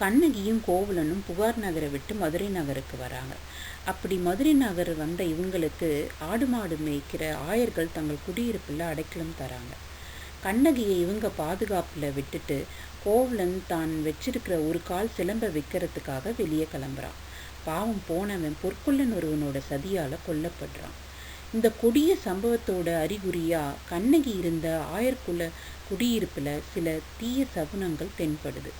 கண்ணகியும் கோவலனும் புகார் நகரை விட்டு மதுரை நகருக்கு வராங்க. அப்படி மதுரை நகர் வந்த இவங்களுக்கு ஆடு மாடு மேய்க்கிற ஆயர்கள் தங்கள் குடியிருப்பில் அடைக்கலம் தராங்க. கண்ணகியை இவங்க பாதுகாப்பில் விட்டுட்டு கோவலன் தான் வச்சிருக்கிற ஒரு கால் சிலம்ப விற்கிறதுக்காக வெளியே கிளம்புறான். பாவம் போனவன் பொற்கொள்ளன் ஒருவனோட சதியால் கொல்லப்படுறான். இந்த கொடிய சம்பவத்தோட அறிகுறியாக கண்ணகி இருந்த ஆயர்குல குடியிருப்பில் சில தீய சகுனங்கள் தென்படுது.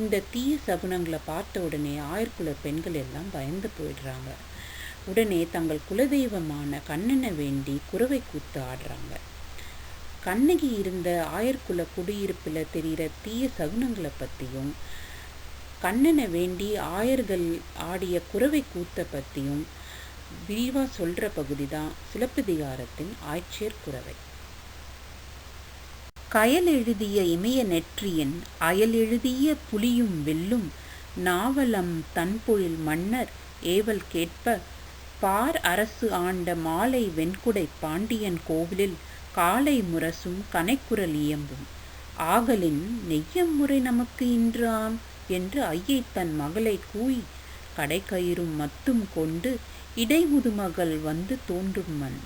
இந்த தீய சகுனங்களை பார்த்த உடனே ஆயர்குல பெண்கள் எல்லாம் பயந்து போயிடுறாங்க. உடனே தங்கள் குலதெய்வமான கண்ணனை வேண்டி குறவை கூத்து ஆடுறாங்க. கண்ணகி இருந்த ஆயர்குல குடியிருப்பில் தெரிகிற தீய சகுனங்களை பற்றியும் கண்ணனை வேண்டி ஆயர்கள் ஆடிய குறவை கூத்தை பற்றியும் விரிவாக சொல்கிற பகுதி தான் சிலப்பதிகாரத்தின் ஆய்ச்சியர் குறவை. கயல் எழுதிய இமய நெற்றியன் அயல் எழுதிய புலியும் வெல்லும் நாவலம் தன்பொழில் மன்னர் ஏவல் கேட்ப பார் அரசு ஆண்ட மாலை வெண்குடை பாண்டியன் கோவிலில் காலை முரசும் கனைக்குரல் இயம்பும். ஆகலின் நெய்யம் முறை நமக்கு இன்றாம்? என்று ஐயை தன் மகளை கூய் கடைக்கயிறும் மத்தும் கொண்டு இடைமுதுமகள் வந்து தோன்றும் மண்.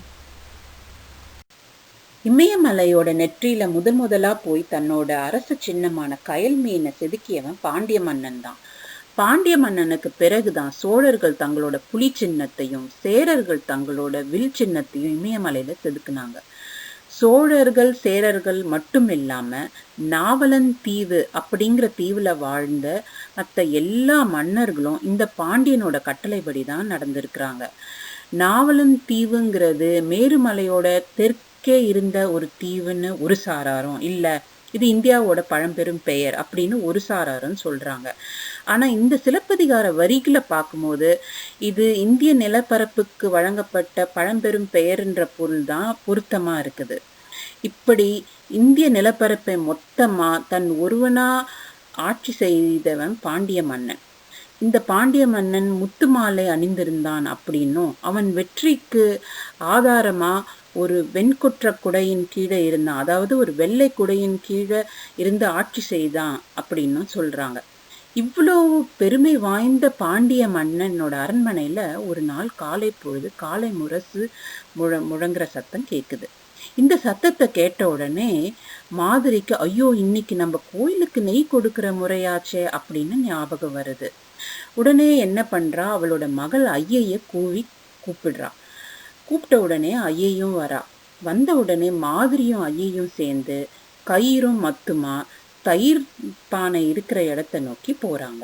இமயமலையோட நெற்றியில முதன் முதலா போய் தன்னோட அரச சின்னமான கயல் மீனை செதுக்கியவன் பாண்டிய மன்னன் தான். பாண்டிய மன்னனுக்கு பிறகுதான் சோழர்கள் தங்களோட புலி சின்னத்தையும் சேரர்கள் தங்களோட வில் சின்னத்தையும் இமயமலையில செதுக்குனாங்க. சோழர்கள் சேரர்கள் மட்டும் இல்லாம நாவலன் தீவு அப்படிங்கிற தீவுல வாழ்ந்த மற்ற எல்லா மன்னர்களும் இந்த பாண்டியனோட கட்டளைப்படி தான் நடந்திருக்கிறாங்க. நாவலன் தீவுங்கிறது மேருமலையோட தெற்கு இருந்த ஒரு தீவுன்னு ஒரு சாராரும் இல்லை இது இந்தியாவோட பழம்பெரும் பெயர் அப்படின்னு ஒரு சாராரும் சொல்கிறாங்க ஆனால் இந்த சிலப்பதிகார வரிகளை பார்க்கும்போது இது இந்திய நிலப்பரப்புக்கு வழங்கப்பட்ட பழம்பெரும் பெயர்ன்ற பொருள் தான் பொருத்தமாக இருக்குது. இப்படி இந்திய நிலப்பரப்பை மொத்தமாக தன் ஒருவனா ஆட்சி செய்தவன் பாண்டிய மன்னன். இந்த பாண்டிய மன்னன் முத்து மாலை அணிந்திருந்தான் அப்படின்னும் அவன் வெற்றிக்கு ஆதாரமாக ஒரு வெண்குற்ற குடையின் கீழே இருந்தான் அதாவது ஒரு வெள்ளை குடையின் கீழே இருந்து ஆட்சி செய்தான் அப்படின்னும் சொல்கிறாங்க இவ்வளோ பெருமை வாய்ந்த பாண்டிய மன்னனோட அரண்மனையில் ஒரு நாள் காலை பொழுது காலை முரசு முழ முழங்குற சத்தம் கேட்குது இந்த சத்தத்தை கேட்ட உடனே மாதிரிக்கு ஐயோ இன்னைக்கு நம்ம கோயிலுக்கு நெய் கொடுக்கிற முறையாச்சே அப்படின்னு ஞாபகம் வருது. உடனே என்ன பண்றா? அவளோட மகள் ஐயையை கூவி கூப்பிடுறா. கூப்பிட்ட உடனே ஐயையும் வரா. வந்த உடனே மாதிரியும் ஐயையும் சேர்ந்து கயிறும் மத்துமா தயிர் பானை இருக்கிற இடத்த நோக்கி போறாங்க.